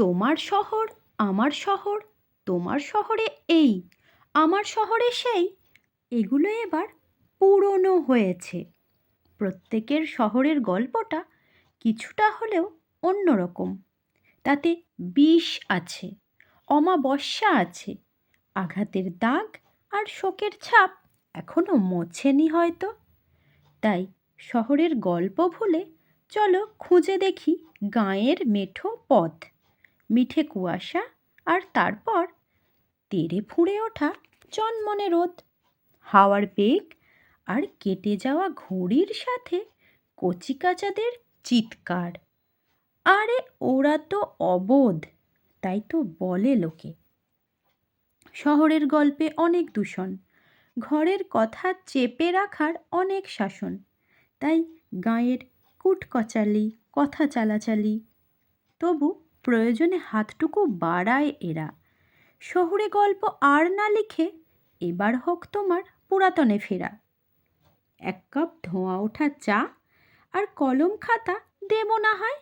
তোমার শহর, আমার শহর, তোমার শহরে এই, আমার শহরে সেই, এগুলো এবার পুরনো হয়েছে। প্রত্যেকের শহরের গল্পটা কিছুটা হলেও অন্যরকম। তাতে বিষ আছে, অমাবস্যা আছে, আঘাতের দাগ আর শোকের ছাপ এখনও মোছেনি হয়তো। তাই শহরের গল্প ভুলে চলো খুঁজে দেখি গাঁয়ের মেঠো পথ। মিঠে কুয়াশা আর তারপর তেড়ে ফুঁড়ে ওঠা চনমনে রোদ। হাওয়ার বেগ আর কেটে যাওয়া ঘড়ির সাথে কচিকাচাদের চিৎকার। আরে ওরা তো অবোধ, তাই তো বলে লোকে। শহরের গল্পে অনেক দূষণ, ঘরের কথা চেপে রাখার অনেক শাসন, তাই গাঁয়ের কুটকচালি, কথা চালাচালি। তবু প্রয়োজনে হাতটুকু বাড়ায় এরা। শহুরে গল্প আর না লিখে এবার হোক তোমার পুরাতনে ফেরা। এক কাপ ধোঁয়া ওঠা চা আর কলম খাতা দেব না হয়।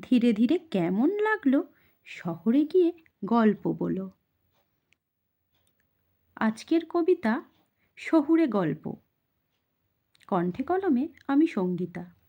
ধীরে ধীরে কেমন লাগল শহরে গিয়ে গল্প বলো। আজকের কবিতা শহুরে গল্প। কণ্ঠে কলমে আমি সঙ্গীতা।